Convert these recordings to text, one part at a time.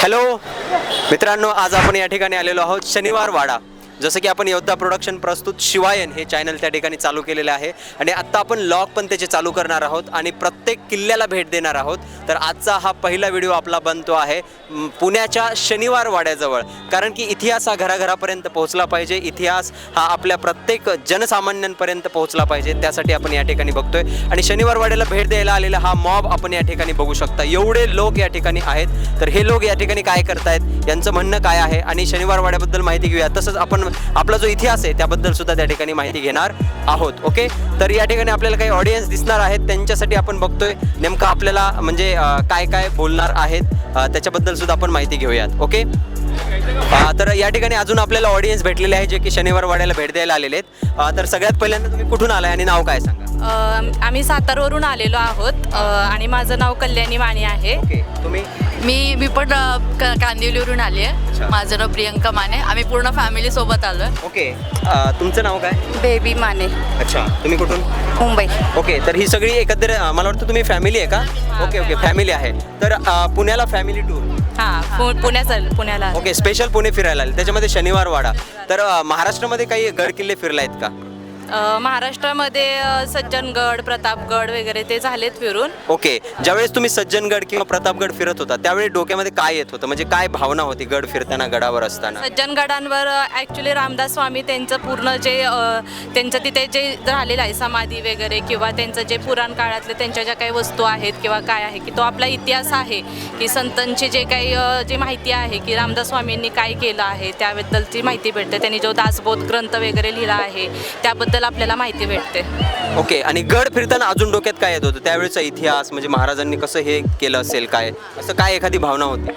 Hello मित्रांनो आज आपण या ठिकाणी आलेलो आहोत शनिवार वाडा जसं की आपण योद्धा प्रोडक्शन प्रस्तुत शिवायन हे चॅनल त्या ठिकाणी चालू केलेलं आहे. आणि आत्ता आपण लॉग पण त्याचे चालू करणार आहोत आणि प्रत्येक किल्ल्याला भेट देणार आहोत. तर आजचा हा पहिला व्हिडिओ आपला बनतो आहे पुण्याच्या शनिवार वाड्याजवळ कारण की इतिहास हा घराघरापर्यंत पोहोचला पाहिजे. इतिहास हा आपल्या प्रत्येक जनसामान्यांपर्यंत पोहोचला पाहिजे. त्यासाठी आपण या ठिकाणी बघतोय. आणि शनिवार वाड्याला भेट द्यायला आलेला हा मॉब आपण या ठिकाणी बघू शकता. एवढे लोक या ठिकाणी आहेत. तर हे लोक या ठिकाणी काय करतायत? यांचं म्हणणं काय आहे? आणि शनिवार वाड्याबद्दल माहिती घेऊया. तसंच आपण आपला जो इतिहास आहे त्याबद्दल सुद्धा त्या ठिकाणी माहिती घेणार आहोत. ओके? तर या ठिकाणी आपल्याला काही ऑडियन्स दिसणार आहेत. त्यांच्यासाठी आपण बघतोय. नेमकं आपल्याला म्हणजे काय काय बोलणार आहेत त्याच्याबद्दल सुद्धा आपण माहिती घेऊयात ओके? तर या ठिकाणी अजून आपल्याला ऑडियन्स भेटलेले आहे जे की शनिवार वाड्याला भेट द्यायला आलेले आहेत. तर सगळ्यात पहिल्यांदा तुम्ही कुठून आलाय आणि नाव काय सांगा? आम्ही सातारवरून आलेलो आहोत आणि माझं नाव कल्याणी माने आहे. ओके तुम्ही? मी मी पण क- कांदिवलीवरून आली. आहे. माझं नाव प्रियंका माने. आम्ही पूर्ण फॅमिली सोबत आलो ओके अं, तुमचं नाव काय? बेबी माने. अच्छा तुम्ही कुठून? मुंबई. ओके तर ही सगळी एकत्र अं, मला वाटतं तुम्ही फॅमिली आहे का? ओके ओके फॅमिली आहे. तर अं, पुण्याला फॅमिली टूर हां पु पुण्याचा पुण्याला. ओके स्पेशल पुणे फिरायला आले. त्याच्यामध्ये शनिवार वाडा. तर अं, महाराष्ट्रामध्ये काही गड किल्ले फिरला आहेत का? महाराष्ट्रामध्ये सज्जनगड प्रतापगड वगैरे ते झालेत फिरून. ओके. ज्यावेळेस तुम्ही सज्जनगड किंवा प्रतापगड फिरत होता त्यावेळी डोक्यामध्ये काय येत होतं? म्हणजे काय भावना होती गड फिरताना गडावर असताना? सज्जनगडांवर ॲक्च्युली रामदास स्वामी त्यांचं पूर्ण जे अ, त्यांचं तिथे जे झालेलं आहे समाधी वगैरे किंवा त्यांचं जे पुराण काळातले त्यांच्या ज्या काही वस्तू आहेत किंवा काय आहे की तो आपला इतिहास आहे की संतांची जे काही अ, जी माहिती आहे की रामदास स्वामींनी काय केलं आहे त्याबद्दलची माहिती भेटते. त्यांनी जो दासबोध ग्रंथ वगैरे लिहिला आहे त्याबद्दल आपल्याला माहिती भेटते. ओके आणि गड फिरताना अजून डोक्यात काय येत होतं? त्यावेळेचा इतिहास म्हणजे महाराजांनी कसं हे केलं असेल काय? असं काय एखादी भावना होती?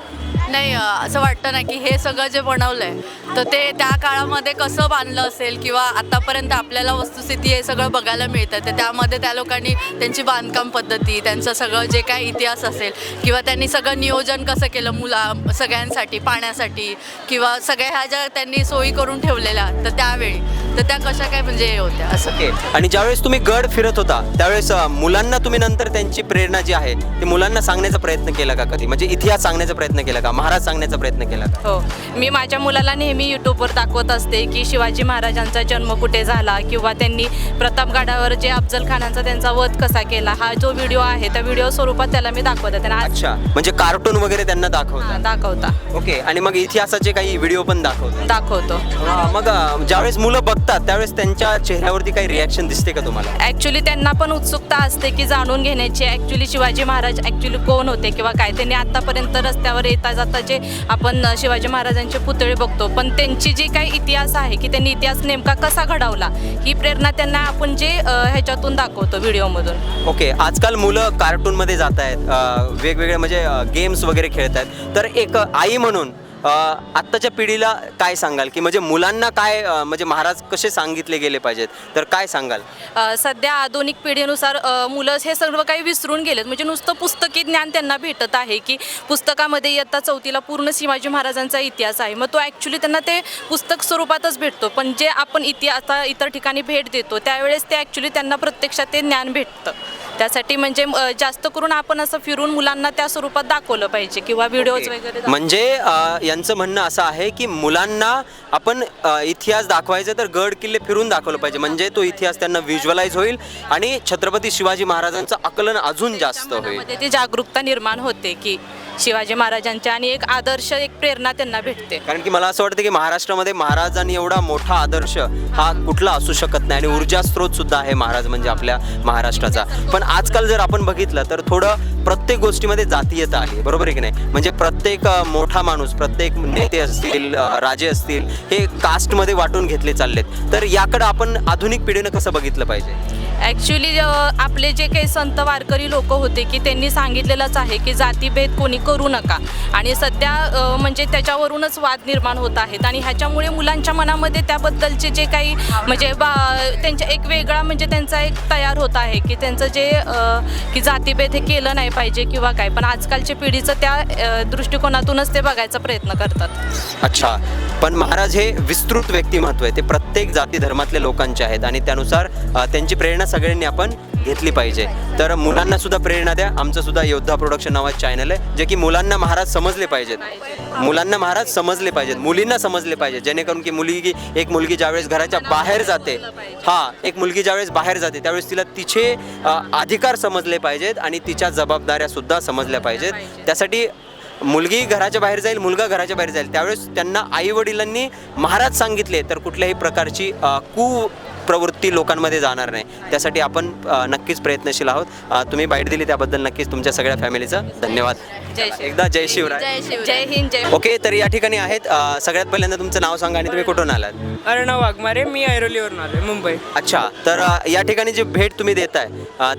नाही असं वाटतं ना की हे सगळं जे बनवलं आहे तर ते त्या काळामध्ये कसं बांधलं असेल किंवा आतापर्यंत आपल्याला वस्तुस्थिती हे सगळं बघायला मिळतं तर त्यामध्ये त्या लोकांनी त्यांची बांधकाम पद्धती त्यांचं सगळं जे काय इतिहास असेल किंवा त्यांनी सगळं नियोजन कसं केलं मुला सगळ्यांसाठी पाण्यासाठी किंवा सगळ्या ह्या ज्या त्यांनी सोयी करून ठेवलेल्या तर त्यावेळी. तर त्या कशा काय म्हणजे हे होत्या असं. ओके. आणि ज्यावेळेस तुम्ही गड फिरत होता त्यावेळेस अ, मुलांना तुम्ही नंतर त्यांची प्रेरणा जी आहे ती मुलांना सांगण्याचा प्रयत्न केला का कधी? म्हणजे इतिहास सांगण्याचा प्रयत्न केला का? महाराज सांगण्याचा प्रयत्न केला का? हो. मी माझ्या मुलाला नेहमी यूट्यूबवर दाखवत असते की शिवाजी महाराजांचा जन्म कुठे झाला किंवा त्यांनी प्रतापगडावर जे अफजल खानांचा त्यांचा वध कसा केला हा जो व्हिडिओ आहे त्या व्हिडिओ स्वरूपात त्याला मी दाखवते त्यांना आज अच्छा. म्हणजे कार्टून वगैरे त्यांना हा, दाखवतात दाखवता. ओके. आणि मग इतिहासाचे काही व्हिडिओ पण दाखवतो. हा, मग अ, ज्यावेळेस मुलं बघतात त्यावेळेस त्यांच्या चेहऱ्यावरती काही रिॲक्शन दिसते का तुम्हाला? ॲक्च्युली त्यांना पण उत्सुकता असते की जाणून घेण्याची. ॲक्च्युली शिवाजी महाराज ॲक्च्युली कोण होते किंवा काय? त्यांनी आतापर्यंत रस्त्यावर येता जाता जे आपण शिवाजी महाराजांचे पुतळे बघतो. पण त्यांची जी काही इतिहास आहे की त्यांनी इतिहास नेमका कसा घडवला ही प्रेरणा त्यांना आपण जे ह्याच्यातून दाखवतो व्हिडिओमधून. ओके आजकाल मुलं कार्टूनमध्ये जात आहेत वेगवेगळे म्हणजे गेम्स वगैरे खेळत आहेत तर एक आई म्हणून आत्ताच्या पिढीला काय सांगाल? की म्हणजे मुलांना काय म्हणजे महाराज कसे सांगितले गेले पाहिजेत? तर काय सांगाल? सध्या आधुनिक पिढीनुसार मुलं हे सर्व काही विसरून गेलेत. म्हणजे नुसतं पुस्तकी ज्ञान त्यांना भेटत आहे की पुस्तकामध्ये इयत्ता चौथीला पूर्ण शिवाजी महाराजांचा इतिहास आहे. मग तो ॲक्च्युली त्यांना ते पुस्तक स्वरूपातच भेटतो. पण जे आपण इतिहास इतर ठिकाणी भेट देतो त्यावेळेस ते ॲक्च्युली त्यांना प्रत्यक्षात ते ज्ञान भेटतं. त्यासाठी म्हणजे जास्त करून आपण असं फिरून मुलांना त्या स्वरूपात दाखवलं पाहिजे किंवा व्हिडिओज वगैरे म्हणजे यांचं म्हणणं असं आहे की मुलांना आपण इतिहास दाखवायचा तर गड किल्ले फिरून दाखवलं पाहिजे. म्हणजे तो इतिहास त्यांना व्हिज्युअलाइज होईल आणि छत्रपती शिवाजी महाराजांचं आकलन अजून जास्त होईल. जागरूकता निर्माण होते की शिवाजी महाराजांच्या आणि एक आदर्श एक प्रेरणा त्यांना भेटते. कारण की मला असं वाटतं की महाराष्ट्रामध्ये महाराजांनी एवढा मोठा आदर्श हा कुठला असू शकत नाही आणि ऊर्जा स्रोत सुद्धा आहे महाराज म्हणजे आपल्या महाराष्ट्राचा. पण आजकाल जर आपण बघितलं तर थोडं प्रत्येक गोष्टीमध्ये जातीयता आहे. बरोबर आहे की नाही? म्हणजे प्रत्येक मोठा माणूस प्रत्येक नेते असतील राजे असतील हे कास्टमध्ये वाटून घेतले चाललेत. तर याकडे आपण आधुनिक पिढीनं कसं बघितलं पाहिजे? ॲक्च्युली आपले जे काही संत वारकरी लोक होते की त्यांनी सांगितलेलंच आहे की जातीभेद कोणी करू नका. आणि सध्या म्हणजे त्याच्यावरूनच वाद निर्माण होत आहेत. आणि ह्याच्यामुळे मुलांच्या मनामध्ये त्याबद्दलचे जे काही म्हणजे बा त्यांच्या एक वेगळा म्हणजे त्यांचा एक तयार होत आहे की त्यांचं जे की जातीभेद हे केलं नाही पाहिजे किंवा काय. पण आजकालच्या पिढीचं त्या दृष्टिकोनातूनच ते बघायचा प्रयत्न करतात. अच्छा. पण महाराज हे विस्तृत व्यक्तिमत्व आहे. ते प्रत्येक जाती धर्मातल्या लोकांचे आहेत. आणि त्यानुसार त्यांची प्रेरणा सगळ्यांनी आपण घेतली पाहिजे. तर मुलांना सुद्धा प्रेरणा द्या. आमचं सुद्धा योद्धा प्रोडक्शन नावाचं चॅनल आहे जे की मुलांना महाराज समजले पाहिजेत. मुलांना महाराज समजले पाहिजेत. मुलींना समजले पाहिजे जेणेकरून की मुलगी एक मुलगी ज्यावेळेस घराच्या बाहेर जाते हा एक मुलगी ज्यावेळेस बाहेर जाते त्यावेळेस तिला तिचे अधिकार समजले पाहिजेत आणि तिच्या जबाबदाऱ्या सुद्धा समजल्या पाहिजेत. त्यासाठी मुलगी घराच्या बाहेर जाईल मुलगा घराच्या बाहेर जाईल त्यावेळेस त्यांना आई वडिलांनी महाराज सांगितले तर कुठल्याही प्रकारची कु प्रवृत्ती लोकांमध्ये जाणार नाही. त्यासाठी आपण नक्कीच प्रयत्नशील आहोत. तुम्ही बाईट दिली त्याबद्दल नक्कीच तुमच्या सगळ्या फॅमिलीचा धन्यवाद. एकदा जय शिवराय जय हिंद जय ओके तर या ठिकाणी आहेत. सगळ्यात पहिल्यांदा तुमचं नाव सांगा आणि तुम्ही कुठून आलात? अर्णव वाघमारे मी ऐरोलीवरून आलोय मुंबई. अच्छा तर या ठिकाणी जी भेट तुम्ही देताय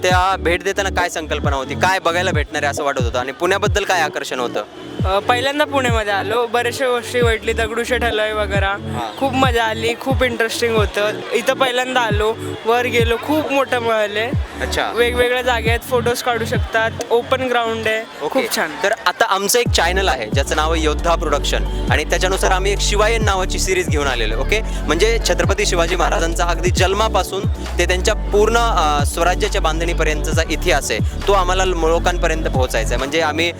त्या भेट देताना काय संकल्पना होती? काय बघायला भेटणार आहे असं वाटत होतं? आणि पुण्याबद्दल काय आकर्षण होतं? पहिल्यांदा पुण्यामध्ये आलो. बऱ्याचशा गोष्टी वाटली दगडूशेठ हलवाई वगैरे. खूप मजा आली खूप इंटरेस्टिंग होतं. इथं पहिल्यांदा आलो. वर गेलो खूप मोठं महल आहे. अच्छा. वेगवेगळ्या जागेत फोटोज काढू शकतात. ओपन ग्राउंड आहे. ओके. खूप छान. तर आता आमचं एक चॅनल आहे ज्याचं नाव आहे योद्धा प्रोडक्शन आणि त्याच्यानुसार आम्ही एक शिवायन नावाची सिरीज घेऊन आलेलो ओके? म्हणजे छत्रपती शिवाजी महाराजांचा अगदी जन्मापासून ते त्यांच्या पूर्ण अ, स्वराज्याच्या बांधणीपर्यंतचा इतिहास आहे तो आम्हाला लोकांपर्यंत पोहोचायचा आहे. म्हणजे आम्ही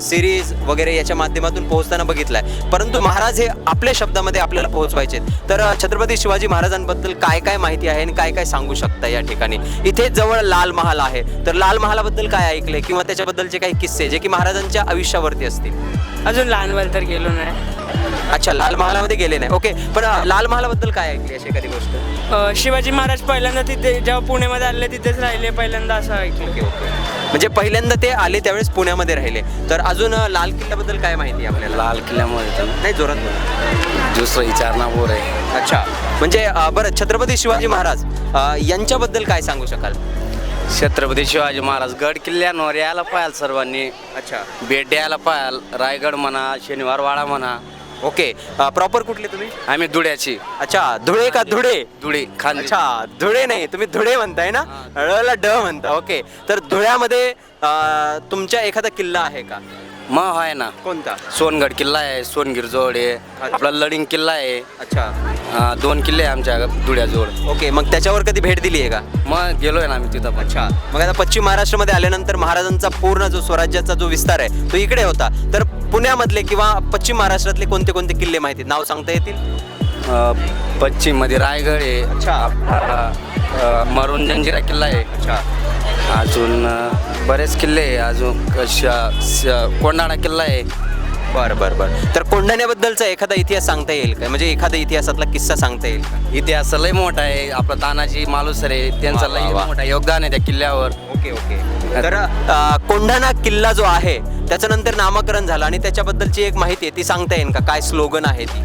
सिरीज वगैरे याच्या माध्यमातून पोहोचताना बघितलं आहे परंतु महाराज हे आपल्या शब्दामध्ये आपल्याला पोहोचवायचे आहेत. तर अ, छत्रपती शिवाजी महाराजांबद्दल काय काय माहिती आहे आणि काय काय सांगू शकता या ठिकाणी? इथे जवळ लाल महाल आहे. तर लाल महालाबद्दल काय ऐकले किंवा त्याच्याबद्दलचे काही किस्से जे की महाराजांच्या आयुष्यावरती असतील? अजून लहानवर तर गेलो नाही. अच्छा लाल महालामध्ये गेले नाही. ओके पण लाल महालाबद्दल काय ऐकली अशी एखादी गोष्ट? शिवाजी महाराज पहिल्यांदा तिथे जेव्हा पुण्यामध्ये आले तिथेच राहिले पहिल्यांदा असं ऐकलं. Okay okay. म्हणजे पहिल्यांदा ते आले त्यावेळेस पुण्यामध्ये राहिले. तर अजून लाल किल्ल्याबद्दल काय माहिती आहे आपल्याला? लाल किल्ल्यामध्ये तर नाही जोरात. दुसरं विचारणा बोर आहे. अच्छा. म्हणजे बरं छत्रपती शिवाजी महाराज यांच्याबद्दल काय सांगू शकाल? छत्रपती शिवाजी महाराज गड किल्ल्यांवर यायला पाहाल सर्वांनी. अच्छा. भेट द्यायला पाहाल रायगड म्हणा शनिवार वाडा म्हणा. ओके. प्रॉपर कुठले तुम्ही? आम्ही धुळ्याची. अच्छा धुळे का धुळे? धुळे खानदेश अच्छा धुळे नाही तुम्ही धुळे म्हणताय ना? ळला ड म्हणता ओके. तर धुळ्यामध्ये अ, तुमच्या एखादा किल्ला आहे का? मग आहे ना. कोणता? सोनगड किल्ला आहे सोनगीर जवळ आहे. आपला लडिंग किल्ला आहे. अच्छा. अं, दोन किल्ले आहे आमच्या धुळ्याजवळ. ओके मग त्याच्यावर कधी भेट दिली आहे का? मग गेलोय ना आम्ही तिथं पण. अच्छा. मग आता पश्चिम महाराष्ट्रामध्ये आल्यानंतर महाराजांचा पूर्ण जो स्वराज्याचा जो विस्तार आहे तो इकडे होता. तर पुण्यामधले किंवा पश्चिम महाराष्ट्रातले कोणते कोणते किल्ले माहिती आहेत? नाव सांगता येतील? अं, पश्चिममध्ये रायगड आहे. अच्छा. आपला, अं, मरून जंजिरा किल्ला आहे. अच्छा. अजून अं, बरेच किल्ले आहे अजून कोंडाणा किल्ला आहे. बरं बरं बरं. तर कोंढाण्याबद्दलचा एखादा इतिहास सांगता येईल का? म्हणजे एखादा इतिहासातला किस्सा सांगता येईल का? इतिहास लय मोठा आहे. आपला तानाजी मालुसरे त्यांचं वा, लय वा. मोठा योगदान आहे त्या किल्ल्यावर. Okay okay. तर अ, कोंढाणा किल्ला जो आहे त्याचं नंतर नामकरण झालं आणि त्याच्याबद्दलची एक माहिती आहे ती सांगता येईल का? काय स्लोगन आहे ती?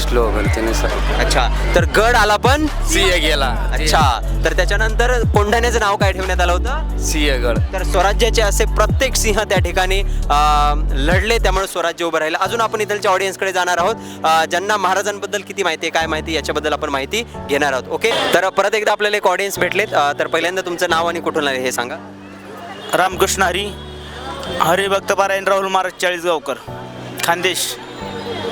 स्लोगन त्याने सांगितलं. अच्छा तर गड आला पण सिंह गेला. अच्छा तर त्याच्यानंतर कोंढाण्याचं नाव काय ठेवण्यात आलं होतं? सिंहगड तर स्वराज्याचे असे प्रत्येक सिंह त्या ठिकाणी अ, लढले त्यामुळे स्वराज्य उभं राहिलं. अजून आपण इथलच्या ऑडियन्सकडे जाणार आहोत. अ, ज्यांना महाराजांबद्दल किती माहिती आहे काय माहिती आहे याच्याबद्दल आपण माहिती घेणार आहोत ओके? तर परत एकदा आपल्याला एक ऑडियन्स भेटलेत. अ, तर पहिल्यांदा तुमचं नाव आणि कुठून आले हे सांगा. रामकृष्ण हरी हरिभक्त पारायण राहुल महाराज चाळीसगावकर खानदेश.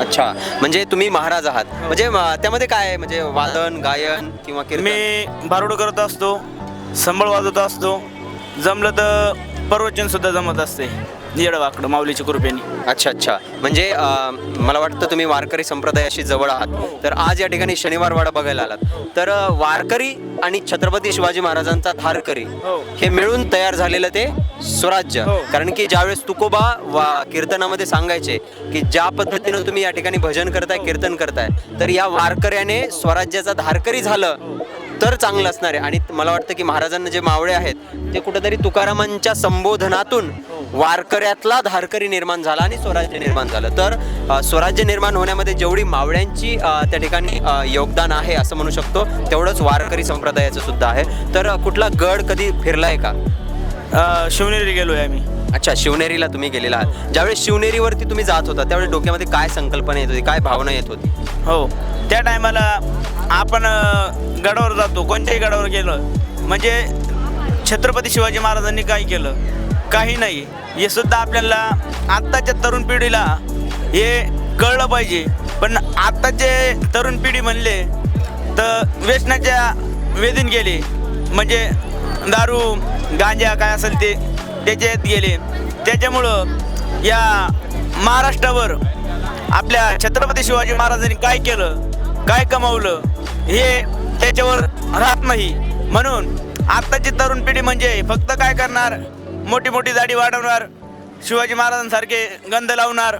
अच्छा. म्हणजे तुम्ही महाराज आहात. म्हणजे म, त्यामध्ये काय आहे? म्हणजे वादन गायन किंवा कीर्तन? मी भारुड करत असतो संबळ वाजवत असतो. जमलं तर प्रवचन सुद्धा जमत असते. येडं वाकडं माऊलीच्या कृपेने. अच्छा अच्छा. म्हणजे अ, मला वाटतं तुम्ही वारकरी संप्रदायाशी जवळ आहात. तर आज या ठिकाणी शनिवार वाडा बघायला आलात. तर अ, वारकरी आणि छत्रपती शिवाजी महाराजांचा धारकरी हो. हे मिळून तयार झालेलं ते स्वराज्य. हो. कारण की ज्यावेळेस तुकोबा वा कीर्तनामध्ये सांगायचे की ज्या पद्धतीनं तुम्ही या ठिकाणी भजन करताय कीर्तन करताय तर या वारकऱ्याने स्वराज्याचा धारकरी झालं. तर चांगलं असणार आहे. आणि मला वाटतं की महाराजांना जे मावळे आहेत ते कुठेतरी तुकारामांच्या संबोधनातून वारकऱ्यातला धारकरी निर्माण झाला आणि स्वराज्य निर्माण झालं. तर स्वराज्य निर्माण होण्यामध्ये जेवढी मावळ्यांची त्या ठिकाणी योगदान आहे असं म्हणू शकतो तेवढंच वारकरी संप्रदायाचं सुद्धा आहे. तर कुठला गड कधी फिरलाय का? शिवनेरी गेलोय आम्ही. अच्छा शिवनेरीला तुम्ही गेलेला आहात. ज्यावेळेस शिवनेरीवरती तुम्ही जात होता त्यावेळेस डोक्यामध्ये काय संकल्पना येत होती? काय भावना येत होती? हो. त्या टायमाला आपण गडावर जातो. कोणत्याही गडावर गेलो म्हणजे छत्रपती शिवाजी महाराजांनी काय केलं? काही नाही. हे सुद्धा आपल्याला आत्ताच्या तरुण पिढीला हे कळलं पाहिजे. पण आत्ताचे तरुण पिढी म्हणले तर व्यसनाच्या वेधीन गेले. म्हणजे दारू गांजा काय असेल ते त्याच्यात गेले. त्याच्यामुळं या महाराष्ट्रावर आपल्या छत्रपती शिवाजी महाराजांनी काय केलं? काय कमावलं? हे त्याच्यावर राहत नाही. म्हणून आत्ताची तरुण पिढी म्हणजे फक्त काय करणार? मोठी मोठी दाढी वाढवणार शिवाजी महाराजांसारखे गंध लावणार.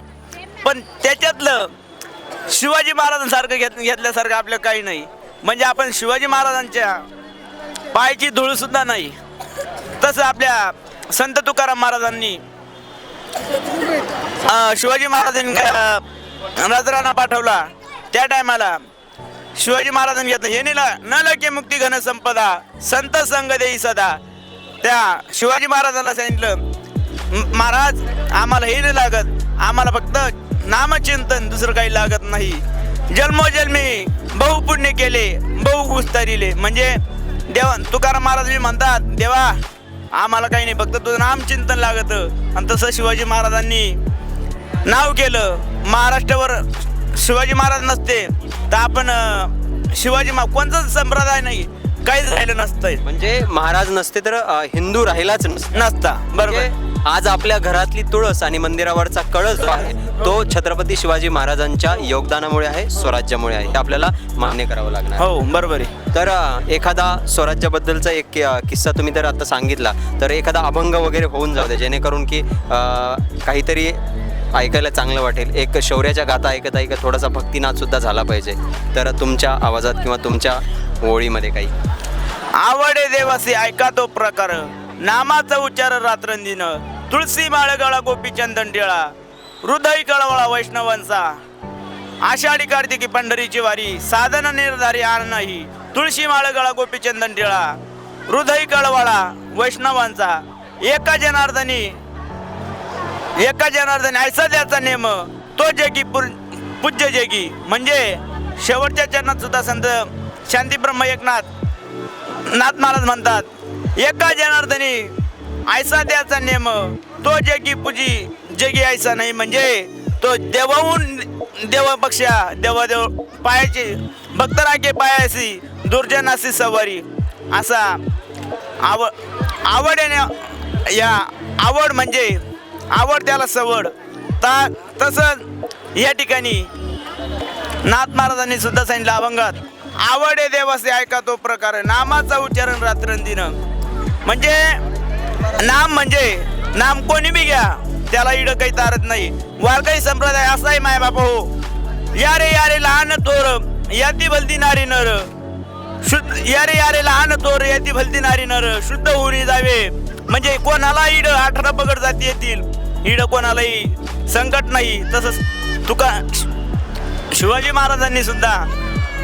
पण त्याच्यातलं शिवाजी महाराजांसारखं घेत घेतल्यासारखं आपलं काही नाही. म्हणजे आपण शिवाजी महाराजांच्या पायाची धूळसुद्धा नाही. तसं आपल्या संत तुकाराम महाराजांनी शिवाजी महाराजांनी अं, पाठवला. त्या टायमाला शिवाजी महाराजांनी घेतलं. हे नेला न लके मुक्ती घन संपदा संत संघ देई सदा. त्या शिवाजी महाराजांना सांगितलं महाराज आम्हाला हे नाही लागत. आम्हाला फक्त नामचिंतन दुसरं काही लागत नाही. जन्मोजन्मी बहु पुण्य केले बहु गुस्तरिले म्हणजे देवा तुकाराम महाराज म्हणतात देवा आम्हाला काही नाही फक्त तुझं नामचिंतन लागत. आणि तसं शिवाजी महाराजांनी नाव केलं. महाराष्ट्रावर शिवाजी महाराज नसते तर आपण शिवाजी महा कोणताच संप्रदाय नाही काहीच राहिलं नसतंय. म्हणजे महाराज नसते तर अ, हिंदू राहिलाच नसता. नसता बरोबर. म्हणजे आज आपल्या घरातली तुळस आणि मंदिरावरचा कळस जो आहे तो छत्रपती शिवाजी महाराजांच्या योगदानामुळे आहे स्वराज्यामुळे आहे. हे आपल्याला मान्य करावं लागणार. हो बरोबर आहे. तर अ, एखादा स्वराज्याबद्दलचा एक अ, किस्सा तुम्ही तर आता सांगितला. तर एखादा अभंग वगैरे होऊन जाऊ दे जेणेकरून की अ, काहीतरी ऐकायला चांगलं वाटेल. एक शौर्याच्या गाथा ऐकत ऐकत थोडासा भक्तीनाथसुद्धा झाला पाहिजे. तर तुमच्या आवाजात किंवा तुमच्या ओळीमध्ये काही. आवडे देवासी ऐका तो प्रकार. नामाचा उच्चार रात्रंदिन. तुळशी माळ गळा गोपीचंदन टिळा. हृदय कळवळा वैष्णवांचा. आषाढी कार्तिकी पंढरीची वारी. साधन निर्धारी आण नाही. तुळशी माळ गळा गोपीचंदन टिळा. हृदय कळवळा वैष्णवांचा. एका जनार्दनी एका जनार्दनी ऐसा त्याचा नेम तो जगी पूज्य जगी. म्हणजे शेवटच्या चरणात सुद्धा संत शांतीब्रह्म एकनाथ नाथ महाराज म्हणतात एका जनार्दनी ऐसा द्याचा नेम तो जगी पूजी जगी ऐसा नाही. म्हणजे तो देवाहून देवापेक्षा देवादेव पायाची भक्त राखे पायाशी दुर्जनाशी सवारी. असा आवड आवड या आवड म्हणजे आवड त्याला सवड. ता तसंच या ठिकाणी नाथ महाराजांनी सुद्धा सांगितलं अभंगात आवडे देवासे ऐका तो प्रकार नामाचा उच्चारण रात्रंदिन. म्हणजे नाम म्हणजे नाम कोणी बी घ्या त्याला इड काही तारत नाही. वारकरी संप्रदाय असाही माय बापा हो. यारे यारे लहान थोर याती भलती नारी नर. शुद्ध यारे यारे लहान थोर याती भलती नारी नर. शुद्ध होऊन जावे. म्हणजे कोणाला इड अठरा पगड जाती येतील. इड कोणालाही संकट नाही तसंच तुका शिवाजी महाराजांनी सुद्धा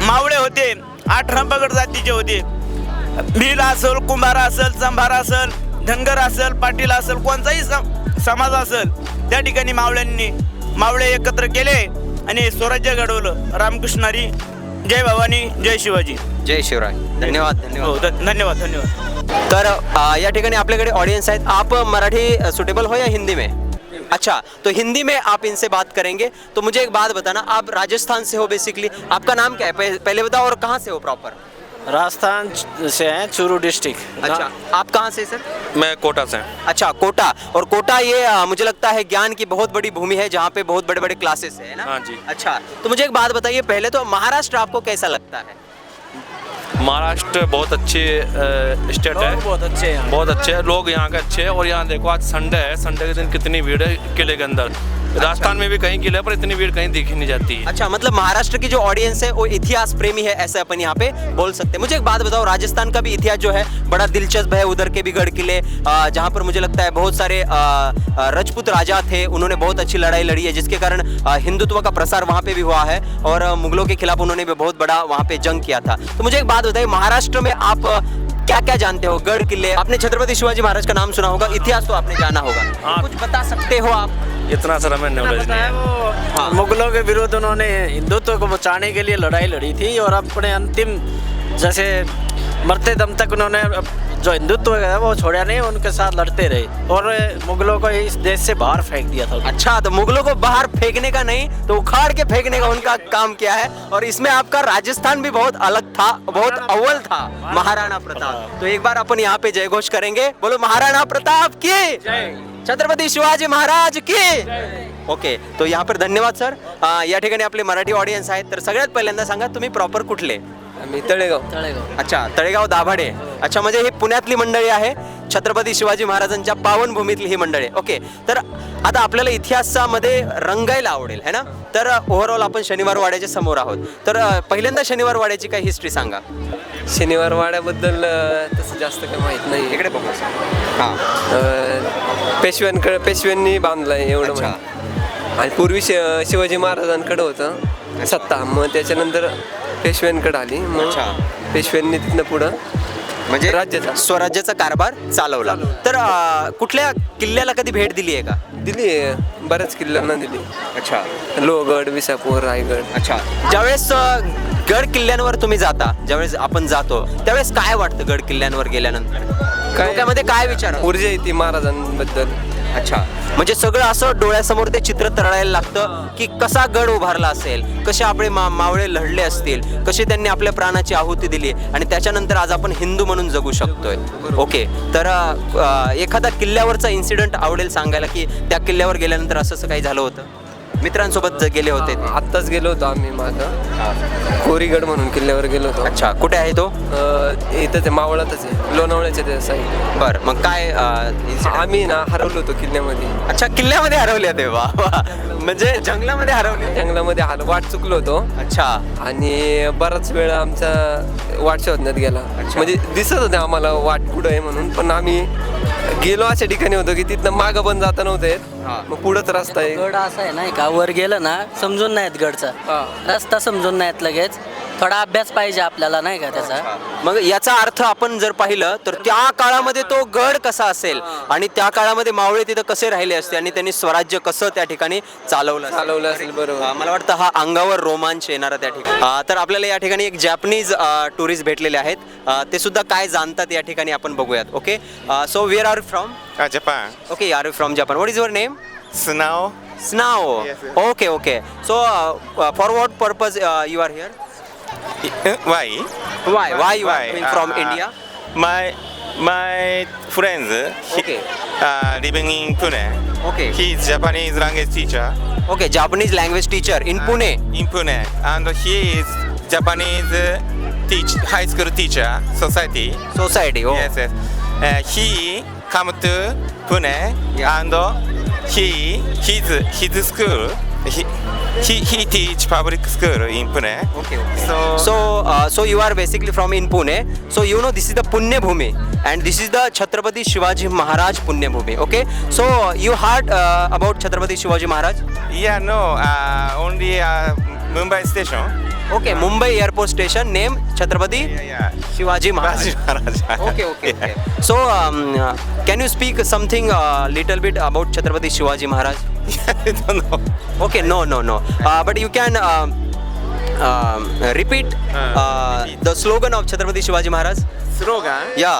मावळे होते अठरा पगड जातीचे होते. भील असेल कुंभार असेल चंभार असेल धनगर असेल पाटील असेल कोणताही सम- समाज असेल त्या ठिकाणी मावळ्यांनी मावळे एकत्र केले आणि स्वराज्य घडवलं. रामकृष्णारी जय भवानी जय शिवाजी. जय शिवराय. धन्यवाद हो धन्यवाद. धन्यवाद धन्यवाद. तर या ठिकाणी आपल्याकडे ऑडियंस आहेत. आप मराठी सुटेबल हो या हिंदी में अच्छा तो हिंदी में आप इनसे बात करेंगे। तो मुझे एक बात बताना आप राजस्थान से हो बेसिकली आपका नाम क्या है? पहले बताओ और कहाँ से हो प्रॉपर राजस्थान से हैं चूरू डिस्ट्रिक्ट अच्छा आप कहाँ से सर मैं कोटा से अच्छा कोटा। और कोटा ये अ, मुझे लगता है ज्ञान की बहुत बड़ी भूमि है जहाँ पे बहुत बड़े बड़े क्लासेस है ना? हाँ जी। अच्छा तो मुझे एक बात बताइए पहले तो महाराष्ट्र आपको कैसा लगता है? महाराष्ट्र बहुत अच्छी स्टेट है। बहुत अच्छे हैं बहुत अच्छे हैं लोग यहाँ के अच्छे हैं। और यहाँ देखो आज संडे है। संडे के दिन कितनी भीड़ है किले के अंदर। राजस्थान में भी कहीं किले पर इतनी भीड़ कहीं देखी नहीं जाती है। अच्छा मतलब महाराष्ट्र की जो ऑडियंस है वो इतिहास प्रेमी है ऐसे अपन यहाँ पे बोल सकते हैं। मुझे एक बात बताओ राजस्थान का भी इतिहास जो है बड़ा दिलचस्प है उधर के भी गढ़ किले जहाँ पर मुझे लगता है बहुत सारे राजपूत राजा थे उन्होंने बहुत अच्छी लड़ाई लड़ी है जिसके कारण हिंदुत्व का प्रसार वहाँ पे भी हुआ है और मुगलों के खिलाफ उन्होंने भी बहुत बड़ा वहाँ पे जंग किया था। तो मुझे एक बात बताइए महाराष्ट्र में आप क्या क्या जानते हो? गढ़ किले आपने छत्रपति शिवाजी महाराज का नाम सुना होगा इतिहास तो आपने जाना होगा। हाँ। कुछ बता सकते हो आप? इतना सर हमें नॉलेज नहीं है। हाँ। मुगलों के विरुद्ध उन्होंने हिंदुत्व को बचाने के लिए लड़ाई लड़ी थी और अपने अंतिम जैसे मरते दम तक उन्होंने जो हिंदुत्व है वो छोड़ा नहीं उनके साथ लड़ते रहे। और मुगलों को इस देश से बाहर फेंक दिया था। अच्छा तो मुगलों को बाहर फेंकने का नहीं तो उखाड़ के फेंकने का उनका काम किया है? और इसमें आपका राजस्थान भी बहुत अलग था बहुत अव्वल था महाराणा प्रताप। तो एक बार अपन यहाँ पे जय घोष करेंगे। बोलो महाराणा प्रताप की? छत्रपती शिवाजी महाराज की ओके तो यहाँ पर धन्यवाद सर. या ठिकाणी आपले मराठी ऑडियन्स आहेत तर सगळ्यात पहिल्यांदा सांगा तुम्ही प्रॉपर कुठले? आम्ही तळेगाव. अच्छा तळेगाव दाभाडे. अच्छा म्हणजे ही पुण्यातली मंडळी आहे. छत्रपती शिवाजी महाराजांच्या पावनभूमीतली ही मंडळी. ओके तर आता आपल्याला इतिहासामध्ये रंगायला आवडेल है ना? तर ओव्हरऑल आपण शनिवार वाड्याच्या समोर आहोत. तर अ, पहिल्यांदा शनिवार वाड्याची काही हिस्ट्री सांगा. शनिवार वाड्याबद्दल तसं जास्त काही माहीत नाही. इकडे बघू. हां. पेशव्यांकडे पेशव्यांनी बांधलाय एवढं अच्छा. माहीत. आणि पूर्वी शि- शिवाजी महाराजांकडे होतं. सत्ता. मग त्याच्यानंतर पेशव्यांकडे आली. मग अच्छा. पेशव्यांनी तिथनं पुढं म्हणजे राज्याचा. स्वराज्याचा कारभार चालवला. तर अ, कुठल्या किल्ल्याला कधी भेट दिली आहे का? दिली बऱ्याच किल्ल्यांना दिली. अच्छा. लोहगड विसापूर रायगड. अच्छा. ज्यावेळेस अ, गड किल्ल्यांवर तुम्ही जाता ज्यावेळेस आपण जातो त्यावेळेस काय वाटतं गड किल्ल्यांवर गेल्यानंतर? काय- डोक्यामध्ये काय विचार? ऊर्जा येते महाराजांबद्दल. अच्छा. म्हणजे सगळं असं डोळ्यासमोर ते चित्र तरळायला लागतं की कसा गड उभारला असेल कसे आपले मा मावळे लढले असतील कसे त्यांनी आपल्या प्राणाची आहुती दिली आणि त्याच्यानंतर आज आपण हिंदू म्हणून जगू शकतोय. ओके. तर एखादा किल्ल्यावरचा इन्सिडेंट आवडेल सांगायला की त्या किल्ल्यावर गेल्यानंतर असं असं काही झालं होतं? मित्रांसोबत गेले होते. ते आत्ताच गेलो होतो आम्ही माझं कोरीगड म्हणून किल्ल्यावर गेलो होतो. अच्छा कुठे आहे तो? अं, इथं ते मावळातच आहे लोणावळ्याच्या त्या साईड बर मग काय अ, incident? आम्ही ना हरवलो होतो किल्ल्यामध्ये. अच्छा किल्ल्यामध्ये हरवले ते वा वा. म्हणजे जंगलामध्ये हरवले? जंगलामध्ये हाल वाट चुकलो होतो. अच्छा. आणि बराच वेळ आमचा वाट शोधण्यात गेला. म्हणजे दिसत होते आम्हाला वाट कुठं आहे म्हणून पण आम्ही गेलो अशा ठिकाणी होतो की तिथनं मागं पण जाता नव्हते. मग पुढंच रस्ता आहे. गड असा आहे नाही का वर गेलं ना समजून नाहीत गडचा. रस्ता समजून नाहीत लगेच. थोडा अभ्यास पाहिजे आपल्याला नाही का त्याचा? मग याचा अर्थ आपण जर पाहिलं तर त्या काळामध्ये तो गड कसा असेल आणि त्या काळामध्ये मावळे तिथं कसे राहिले असते आणि त्यांनी स्वराज्य कसं त्या ठिकाणी चालवलं असेल. चालवलं असेल बरोबर. अं, मला वाटतं हा अंगावर रोमांच येणारा त्या ठिकाणी. अं, तर आपल्याला या ठिकाणी एक जॅपनीज टुरिस्ट भेटलेले आहेत. अं, ते सुद्धा काय जाणतात या ठिकाणी आपण बघूयात okay? So where are from Uh, Japan. Okay, are from Japan? What is your name? Snow. Snow. Yes, yes. Okay, okay. So, uh, uh, for what purpose uh, you are here? Eh, why? Why? Why you are Why? coming from Uh, India? My my friends he, Okay. uh, living in Pune. Okay. He is Japanese language teacher Okay, Japanese language teacher in ah, Pune. in Pune, and he is Japanese uh, teach high school teacher society. Society. Oh. Yes, yes. Uh, he come to Pune and he his his school. He he, he teach public school in Pune. Okay, okay. So So, uh, so you are basically from in Pune. So you know this is the Punya Bhumi, and this is the Chhatrapati Shivaji Maharaj Punya Bhumi. Okay. So you heard uh, about Chhatrapati Shivaji Maharaj? Yeah, no, uh, only uh, Mumbai station. Okay Mumbai airport station name Chhatrapati Shivaji Maharaj okay okay so can you speak something little bit about Chhatrapati Shivaji Maharaj okay no no no but you can repeat the slogan of Chhatrapati Shivaji Maharaj slogan या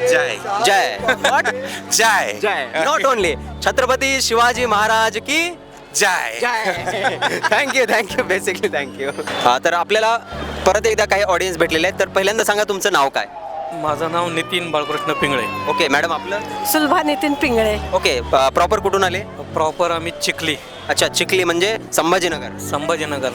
जय जय जय not only Chhatrapati Shivaji Maharaj की Jai. Thank you thank you basically thank you हा तर आपल्याला परत एकदा काही ऑडियन्स भेटलेले आहेत. तर पहिल्यांदा सांगा तुमचं नाव काय? माझं नाव नितीन बाळकृष्ण पिंगळे. ओके मॅडम आपलं? सुलभा नितीन पिंगळे. ओके प्रॉपर कुठून आले? प्रॉपर आम्ही चिखली. अच्छा चिखली म्हणजे संभाजीनगर. संभाजीनगर.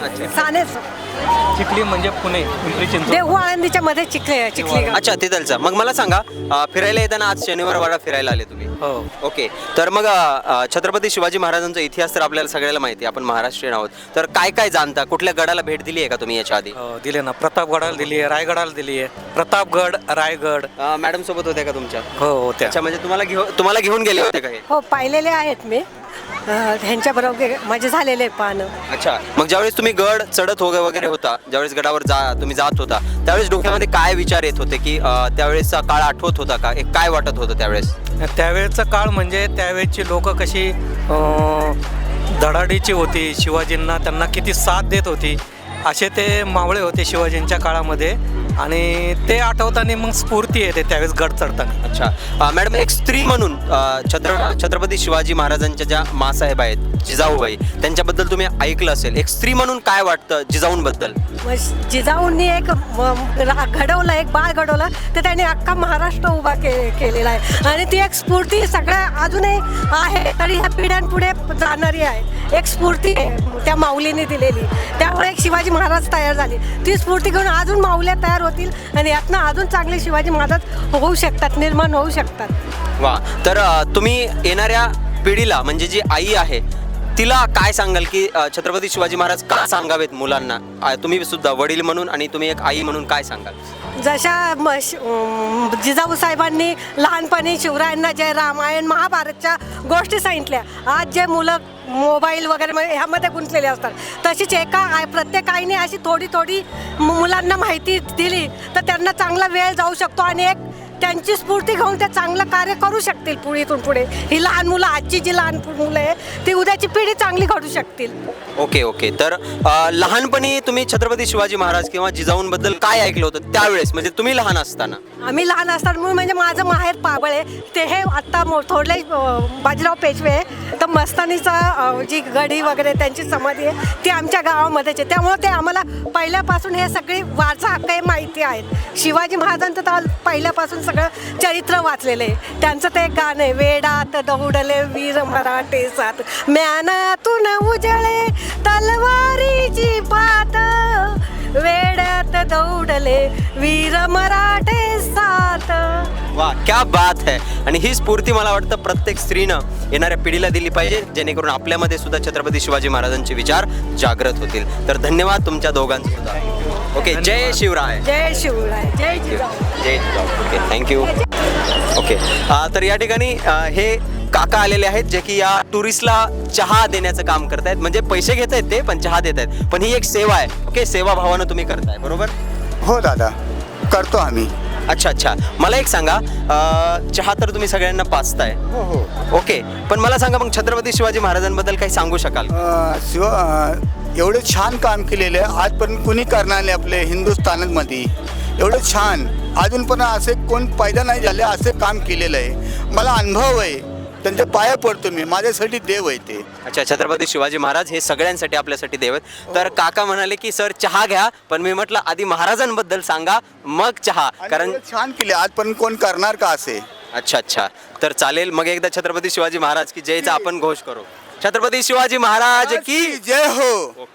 चिखली म्हणजे पुणे पिंपरी चिंचवड. देहू आळंदीच्या मध्ये चिखले चिखली गाव. अच्छा तिथलचं. मग मला सांगा अ, फिरायला येताना आज शनिवार वाडा फिरायला आले तुम्ही. हो. ओके. तर मग अ, छत्रपती शिवाजी महाराजांचा इतिहास तर आपल्याला सगळ्याला माहिती आहे आपण महाराष्ट्रीयन आहोत. तर काय काय जाणता? कुठल्या गडाला भेट दिली आहे का तुम्ही याच्या आधी? हो, दिले ना. प्रतापगडाला दिली आहे रायगडाला दिली आहे. प्रतापगड रायगड. अ, मॅडम सोबत होत्या का तुमच्या? हो हो त्या अच्छा म्हणजे तुम्हाला घेऊन तुम्हाला घेऊन गेले होते का हे? हो पाहिलेले आहेत मी. ह्यांच्या बरोबर माझे झालेले पाहणं. अच्छा. मग ज्यावेळेस तुम्ही गड चढत हो वगैरे होता ज्यावेळेस गडावर जा तुम्ही जात होता त्यावेळेस डोक्यामध्ये काय विचार येत होते की त्यावेळेसचा काळ आठवत होता का? एक काय वाटत होतं त्यावेळेस? त्यावेळेचा काळ म्हणजे त्यावेळेची लोक कशी धडाडीची होती शिवाजींना त्यांना किती साथ देत होती असे ते मावळे होते शिवाजींच्या काळामध्ये. आणि ते आठवताना मग स्फूर्ती येते त्यावेळेस गड चढताना. अच्छा. मॅडम एक स्त्री म्हणून छत्र छत्रपती शिवाजी महाराजांच्या ज्या मासाहेब आहेत जिजाऊबाई त्यांच्याबद्दल तुम्ही ऐकलं असेल. एक स्त्री म्हणून काय वाटतं जिजाऊंबद्दल? जिजाऊंनी एक घडवलं एक बाळ घडवलं तर त्याने अख्खा महाराष्ट्र उभा के केलेला आहे. आणि ती एक स्फूर्ती सगळ्या अजूनही आहे. तरी ह्या पिढ्यानपुढे जाणारी आहे. एक स्फूर्ती आहे. त्या माऊलीने दिलेली. त्यामुळे एक शिवाजी महाराज तयार झाले. ती स्फूर्ती घेऊन अजून माऊल्या तयार होतील आणि यातनं अजून चांगले शिवाजी महाराज होऊ शकतात निर्माण होऊ शकतात. वा. तर अ, तुम्ही येणाऱ्या पिढीला म्हणजे जी आई आहे तिला काय सांगाल की अ, छत्रपती शिवाजी महाराज का सांगावेत मुलांना? तुम्ही सुद्धा वडील म्हणून आणि तुम्ही एक आई म्हणून काय सांगाल? जशा म- श- अं, जिजाऊ साहेबांनी लहानपणी शिवरायांना जे रामायण महाभारतच्या गोष्टी सांगितल्या. आज जे मुलं मोबाईल वगैरे म- ह्यामध्ये गुंतलेले असतात. तशीच एका आय प्रत्येक आईने अशी थोडी थोडी मु- मुलांना माहिती दिली तर त्यांना चांगला वेळ जाऊ शकतो. आणि एक त्यांची स्फूर्ती घेऊन ते चांगलं कार्य करू शकतील पुढीतून पुढे. ही लहान मुलं आजची जी लहान मुलं आहे ती उद्याची पिढी चांगली घडू शकतील. Okay okay. तर अ, लहानपणी तुम्ही छत्रपती शिवाजी महाराज किंवा जिजाऊंबद्दल काय ऐकलं होतं त्यावेळेस? म्हणजे तुम्ही लहान असताना. आम्ही लहान असताना म्हणजे माझं माहेर पाबळ आहे. ते हे आत्ता मो थोडले अं, बाजीराव पेशवे आहे. तर मस्तानीचा जी गडी वगैरे त्यांची समाधी आहे ती आमच्या गावामध्येच आहे. त्यामुळे ते आम्हाला पहिल्यापासून हे सगळी वाचा काही माहिती आहेत. शिवाजी महाराजांचं तर पहिल्यापासून सगळं चरित्र वाचलेलं आहे. त्यांचं ते गाणं आहे वेडात दौडले वीर मराठे सात. म्यानातून उजळे तलवारीची पात. वेड्यात दौडले वीर मराठे साथ वा क्या बात है. आणि ही स्फूर्ती मला वाटतं प्रत्येक स्त्रीनं येणाऱ्या पिढीला दिली पाहिजे जेणेकरून आपल्यामध्ये सुद्धा छत्रपती शिवाजी महाराजांचे विचार जागृत होतील. तर धन्यवाद तुमच्या दोघांचं सुद्धा ओके जय शिवराय. जय शिवराय. जय जिजाऊ जय Jijau okay thank you okay तर या ठिकाणी हे काका आलेले आहेत जे की या टुरिस्टला चहा देण्याचं काम करतायत. म्हणजे पैसे घेत आहेत ते पण चहा देत आहेत पण ही एक सेवा आहे. ओके सेवा भावानं तुम्ही करताय बरोबर? हो दादा. करतो आम्ही. अच्छा अच्छा. मला एक सांगा अ, चहा तर तुम्ही सगळ्यांना पाचताय. हो हो. ओके. पण मला सांगा मग छत्रपती शिवाजी महाराजांबद्दल काही सांगू शकाल? अ, शिव अ, एवढे छान काम केलेले आहे. आजपर्यंत कुणी करणार नाही आपले हिंदुस्थानामध्ये. एवढं छान. अजून पण असे कोण पैदा नाही झाले असे काम केलेलं आहे. मला अनुभव आहे. त्यांच्या पाया पडतो मी. माझ्यासाठी देव आहे ते. अच्छा छत्रपती शिवाजी महाराज हे सगळ्यांसाठी आपल्यासाठी देव आहेत. तर काका म्हणाले की सर चहा घ्या. पण मी म्हटलं आधी महाराजांबद्दल सांगा मग चहा. कारण छान केले. आजपर्यंत कोण करणार का असे? अच्छा अच्छा. तर चालेल मग एकदा छत्रपती शिवाजी महाराज की जयचा आपण घोष करू. छत्रपती शिवाजी महाराज की जय हो.